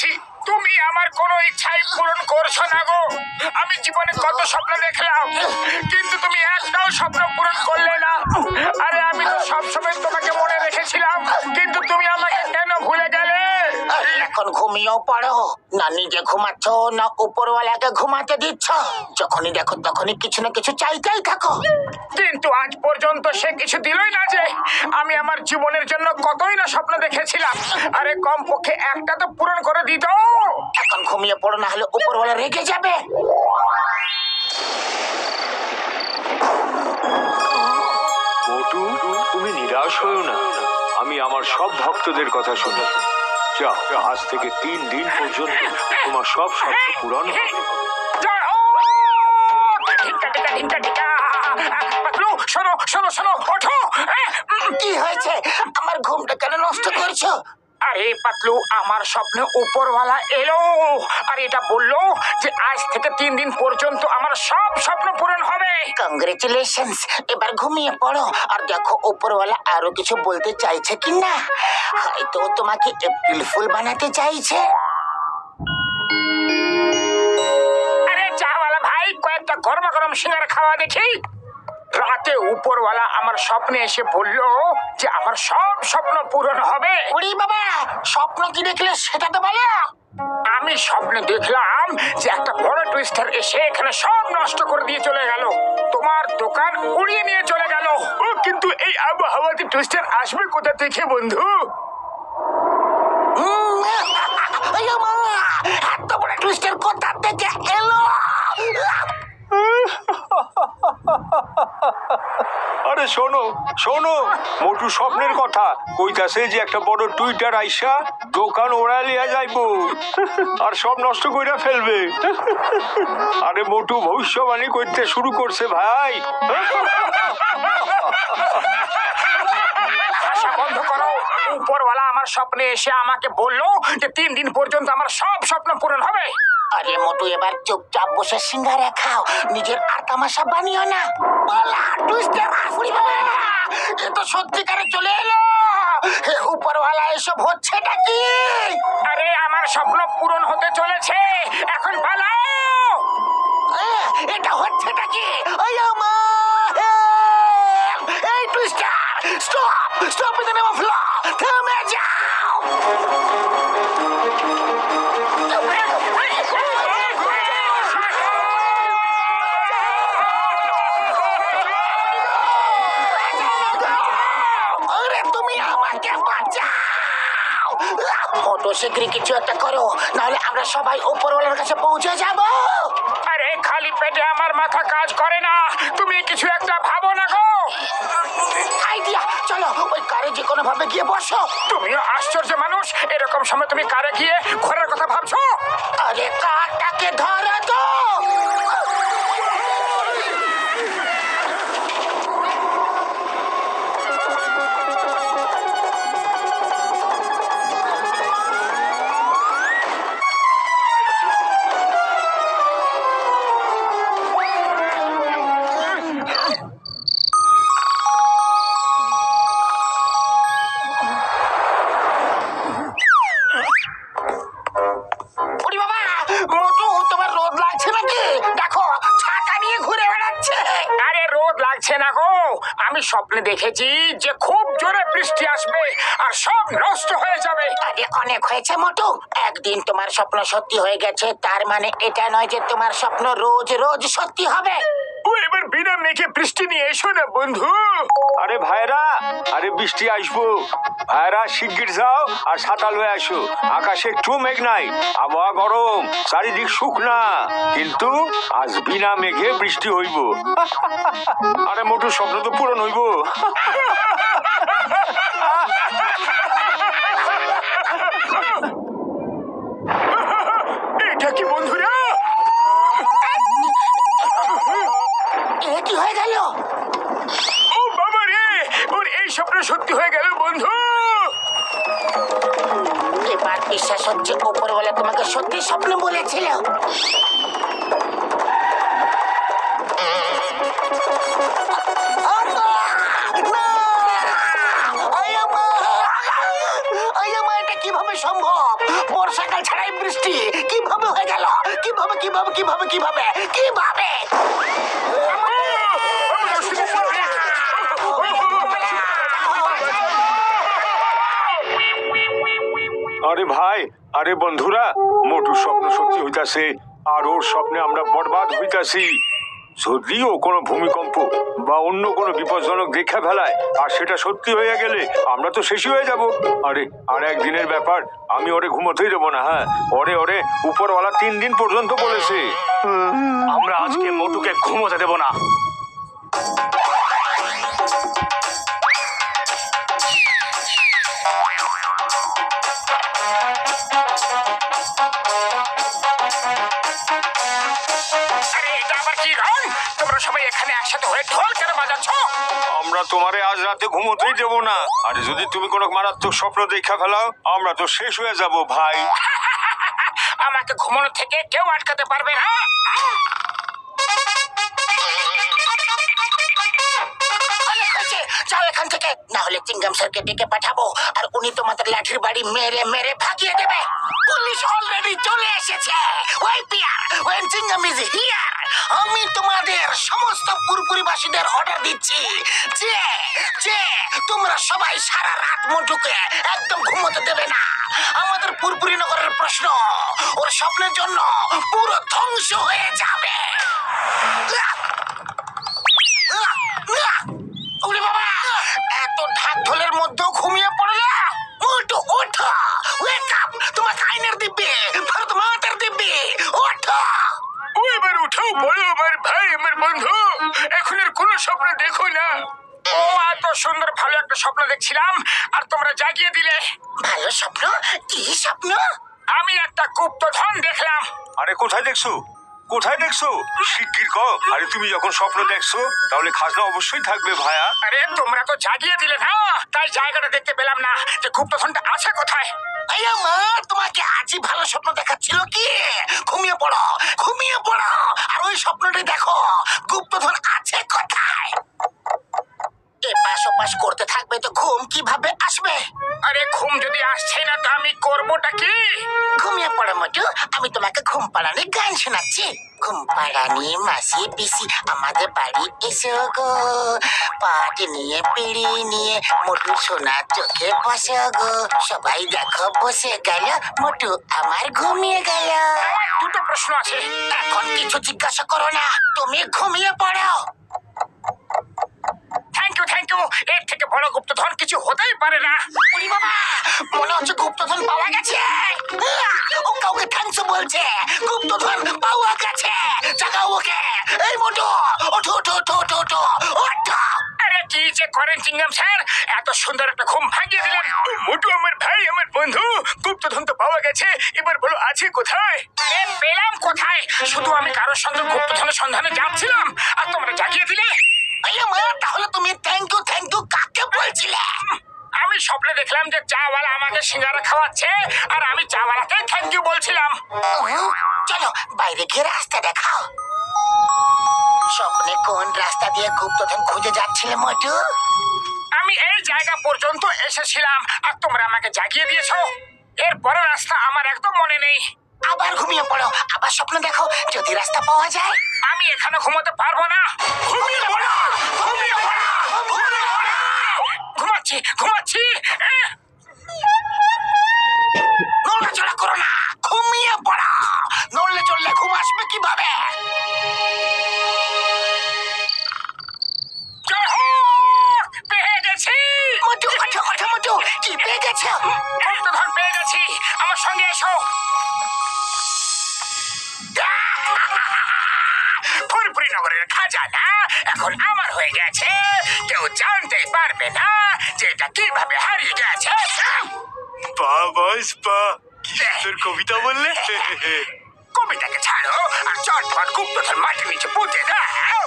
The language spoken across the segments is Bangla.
বলছি, তুমি আমার কোনো ইচ্ছাই পূরণ করছ না গো। আমি জীবনে কত স্বপ্ন দেখলাম, কিন্তু তুমি একটাও স্বপ্ন পূরণ করলে না। আরে আমি তো সবসময় তোমাকে মনে রেখেছিলাম, কিন্তু তুমি আমাকে কেন ভুলে গেলে এখন ঘুমিয়েও পড়ো না নিজে ঘুমাচ্ছ না উপরওয়ালাকে ঘুমাতে দিচ্ছ যখনই দেখো তখনই কিছু না কিছু চাইতেই থাকো। কিন্তু আজ পর্যন্ত সে কিছু দিলই না যে আমি আমার জীবনের জন্য কতই না স্বপ্ন দেখেছিলাম। আরে কমপক্ষে একটা তো পূরণ করে দিত। এখন ঘুমিয়ে পড়ো না হলে উপরওয়ালা রেগে যাবে। তুমি নিরাশ হয়েও না। আমি আমার সব ভক্তদের কথা শুনি। যাও আজ থেকে তিন দিন পর্যন্ত তোমার সব স্বপ্ন পূরণ হবে। শোনো শোনো শোনো ওঠো কি হয়েছে? আমার ঘুমটা কেন নষ্ট করছ? আরে পাতলু আমার স্বপ্নে উপরওয়ালা এলো। আর এটা বলল যে আজ থেকে তিন দিন পর্যন্ত আমার সব স্বপ্ন পূরণ হবে। কংগ্রেচুলেশনস এবার ঘুমিয়ে পড়ো। আর দেখো উপরওয়ালা আরও কিছু বলতে চাইছে কি না হয়তো তোমাকে এপ্রিল ফুল বানাতে চাইছে। আরে চাওয়ালা ভাই কয়েকটা গরমা গরম সিঙ্গারা খাওয়া দেখি। রাতে উপরওয়ালা আমার স্বপ্নে এসে বলল যে আমার সব স্বপ্ন পূরণ হবে। উড়ি বাবা স্বপ্ন কি দেখলে সেটা তো বলো। আমি স্বপ্নে দেখলাম যে একটা বড় টুইস্টার এসে এখানে সব নষ্ট করে দিয়ে চলে গেল। তোমার দোকান উড়িয়ে নিয়ে চলে গেল। ও কিন্তু এই আবহাওয়াতে টুইস্টার আসবে কোথা থেকে বন্ধু? এত বড় টুইস্টার কোথা থেকে এলো আরে শোনো শোনো, মোটু স্বপ্নের কথা। কইতাছে যে একটা বড় টুইটার আইসা, দোকান ওড়া লিয়া যাইবো। আর সব নষ্ট কইরা ফেলবে। আরে মোটু ভবিষ্যবাণী করতে শুরু করছে ভাই। উপরওয়ালা আমার স্বপ্নে এসে আমাকে বলল যে তিন দিন পর্যন্ত আমার সব স্বপ্ন পূরণ হবে। আরে মোটু এবার চুপচাপ বসে সিঙ্গারা খাও। নিজের আর তামাশা বানিও না। বলা টুইস্টার আসুরি বাবা এ তো সত্যিকারে চলে এলো। হে উপরওয়ালা এসব হচ্ছেটা কি? আরে আমার স্বপ্ন পূরণ হতে চলেছে। এখন পালাও। এটা হচ্ছেটা কি? আইয়ো মা হেল্প! এই twister stop stop the name of law কাছে পৌঁছে যাব। আরে খালি পেটে আমার মাথা কাজ করে না। তুমি কিছু একটা ভাবো না গো। আইডিয়া চলো ওই কারে যে কোনো ভাবে গিয়ে বসো। তুমিও আশ্চর্য মানুষ এরকম সময় তুমি কারে গিয়ে ঘোরার কথা ভাবছ? আরে কারটাকে ধরো তো। লাগছে না গো। আমি স্বপ্নে দেখেছি যে খুব জোরে বৃষ্টি আসবে আর সব নষ্ট হয়ে যাবে। আগে অনেক হয়েছে মোটু। একদিন তোমার স্বপ্ন সত্যি হয়ে গেছে, তার মানে এটা নয় যে তোমার স্বপ্ন রোজ রোজ সত্যি হবে। মেঘে বৃষ্টি নিয়ে এসো না, বন্ধু। আরে ভাইরা, আরে বৃষ্টি আসব। ভাইরা, শিগগির যাও আর সাঁতাল হয়ে আসো। আকাশে একটু মেঘ নাই, আবহাওয়া গরম, চারিদিক শুকনা। কিন্তু আজ বিনা মেঘে বৃষ্টি হইব। আরে মোটু, স্বপ্ন তো পূরণ হইব। স্বপ্ন বলেছিল আরে ভাই, আরে বন্ধুরা মোটুর স্বপ্ন সত্যি হইতাছে, আর ওর স্বপ্নে আমরা বরবাদ হইতাছি। যদিও কোনো ভূমিকম্প বা অন্য কোনো বিপজ্জনক দেখা ফেলায়, আর সেটা সত্যি হয়ে গেলে আমরা তো শেষই হয়ে যাব। আরে, আর একদিনের ব্যাপার, আমি ওরে ঘুমোতেই দেবো না হ্যাঁ? ওরে ওরে, উপরওয়ালা তিন দিন পর্যন্ত বলেছে। আমরা আজকে মোটুকে ঘুমোতে দেবো না। ঢোল কেন বাজাচ্ছ? আমরা তোমারে আজ রাতে ঘুমোতেই দেবো না। আরে যদি তুমি কোনো মারাত্মক স্বপ্ন দেখা ফেলাও আমরা তো শেষ হয়ে যাব ভাই। আমাকে ঘুমানো থেকে কেউ আটকাতে পারবে না। যাও এখান থেকে। না হলে চিঙ্গাম স্যারকে ডেকে পাঠাবো আর উনি তোমাদের লাঠির বাড়ি মেরে মেরে ভাগিয়ে দেবে। পুলিশ অলরেডি চলে এসেছে। ওই পিয়ার ওয়েন চিংগাম ইজ হিয়ার, আমি তোমাদের সমস্ত পুরপুরিবাসীদের অর্ডার দিচ্ছি। যে যে, তোমরা সবাই সারা রাত মোটুকে একদম ঘুমোতে দেবে না। আমাদের পুরপুরি নগরের প্রশ্ন, ওর স্বপ্নের জন্য পুরো ধ্বংস হয়ে যাবে। দেখছিলাম আর তোমরা জাগিয়ে দিলে। ভালো স্বপ্ন? কি স্বপ্ন? আমি একটা গুপ্তধন দেখলাম। আরে কোথায় দেখছ? কোথায় দেখছ? শিগগির ক আরে তুমি যখন স্বপ্ন দেখছ তাহলে খাজনা অবশ্যই থাকবে ভায়া। আরে তোমরা তো জাগিয়ে দিলে না তাই জায়গাটা দেখতে পেলাম না যে গুপ্তধনটা আছে কোথায়। এই আমার তোমাকে আজই ভালো স্বপ্ন দেখাচ্ছিল কি? ঘুমিয়ে পড়ো ঘুমিয়ে পড়ো। আর ওই স্বপ্নটি দেখো গুপ্তধন মোটু আমি তোমাকে ঘুম পাড়ানি গান শোনাচ্ছি। ঘুম পাড়ানি মাসি পিসি আমাদের বাড়ি এসো গো। পাট নিয়ে পিড়ি নিয়ে মোটু সোনা চোখে বসে গো। সবাই দেখো বসে গেল মোটু আমার ঘুমিয়ে গেল। দুটো প্রশ্ন আছে। এখন কিছু জিজ্ঞাসা করো না তুমি ঘুমিয়ে পড়ো। থ্যাংক ইউ থ্যাংক ইউ এর থেকে বড় গুপ্তধন কিছু হতেই পারে না। বাবা মনে হচ্ছে গুপ্তধন পাওয়া গেছে। বলছে গুপ্তধন পাওয়া গেছে জাগাও ওকে। এই মোটো ওঠো ওঠো ওঠো ওঠো ওঠো ওঠো। আরে কি যে করেন চিংগাম স্যার? এত সুন্দর একটা ঘুম ভাঙিয়ে দিলেন। মোটু আমার ভাই আমার বন্ধু। গুপ্তধন তো পাওয়া গেছে এবার বলো আছে কোথায়? পেলাম কোথায়? শুধু আমি কারোর সঙ্গে গুপ্তধনের সন্ধানে যাচ্ছিলাম আর তোমরা জাগিয়ে দিলে। তাহলে তুমি থ্যাংক ইউ থ্যাংক ইউ কাকে বলছিলে? আমি স্বপ্নে দেখলাম যে চাওয়ালা আমাকে সিঙ্গারা খাওয়াচ্ছে আর বাইরে গিয়ে রাস্তা দেখাও। স্বপ্নে কোন রাস্তা দিয়ে গুপ্তধন খুঁজে যাচ্ছিলে মোটু আমি এই জায়গা পর্যন্ত এসেছিলাম আর তোমরা আমাকে জাগিয়ে দিয়েছ। এর পরের রাস্তা আমার একদম মনে নেই। আবার ঘুমিয়ে পড়ো আবার স্বপ্ন দেখো যদি রাস্তা পাওয়া যায়। আমি এখানে ঘুমোতে পারব না। ঘুমিয়ে পড়ো ঘুমিয়ে পড়ো ঘুমিয়ে পড়ো। ঘুমাচ্ছি ঘুমাচ্ছি! নড়াচড়া করো না ঘুমিয়ে পড়ো। নড়লে চললে ঘুম আসবে কীভাবে? কি পেয়ে গেছো গুপ্তধন পেয়ে গেছি আমার সঙ্গে এসো। ফুরফুরি নগরের খাজানা এখন আমার হয়ে গেছে। কেউ জানতে পারবে না যে এটা কীভাবে হারিয়ে গেছে। পা বস পা কি কবিতা বললে। কবিতাকে ছাড়ো আর চটপট গুপ্তধন মাটির নিচে পুঁতে দাও।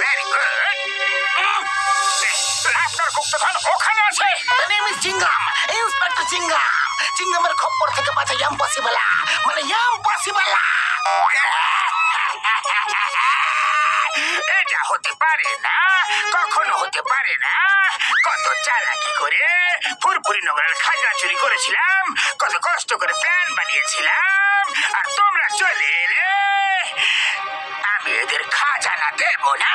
ভেরি গুড আপনার গুপ্তধন ওখানে আছে। চিঙ্গাম ইন্সপেক্টর চিঙ্গাম চিঙ্গামের খপ্পর থেকে বাঁচা ইম্পসিবল মানে ইম্পসিবল এটা হতে পারে না, কখনো হতে পারে না। কত চালাকি করে ফুরফুরি নগরের খাজনা চুরি করেছিলাম, কত কষ্ট করে প্ল্যান বানিয়েছিলাম, আর তোমরা চলে এলে। আমি এদের খাজানা দেব না।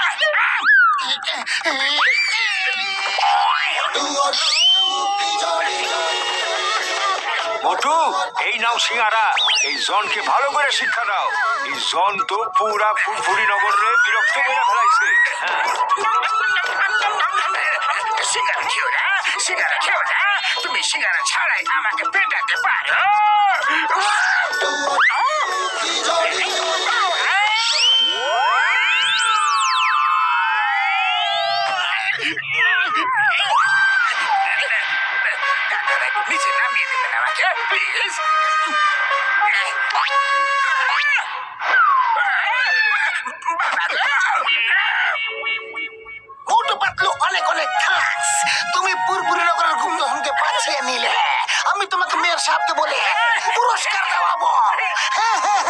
মোটু এই নাও সিঙ্গারা। এই জনকে ভালো করে শিক্ষা দাও। এই জন তো পুরা ফুরফুরি নগরে বিরক্ত করে ফেলাইছে। হ্যাঁ সিঙ্গারা খেও না সিঙ্গারা খেও না। তুমি সিঙ্গারা ছাড়াই আমাকে পেটাতে পারো। দাদারা অনেক অনেক থ্যাঙ্কস তুমি পুরপুরি নগরের গুমদোহনকে বাঁচিয়ে নিলে। আমি তোমাকে মেয়ের সাথে বলে পুরস্কার দেওয়াবো। হ্যাঁ হ্যাঁ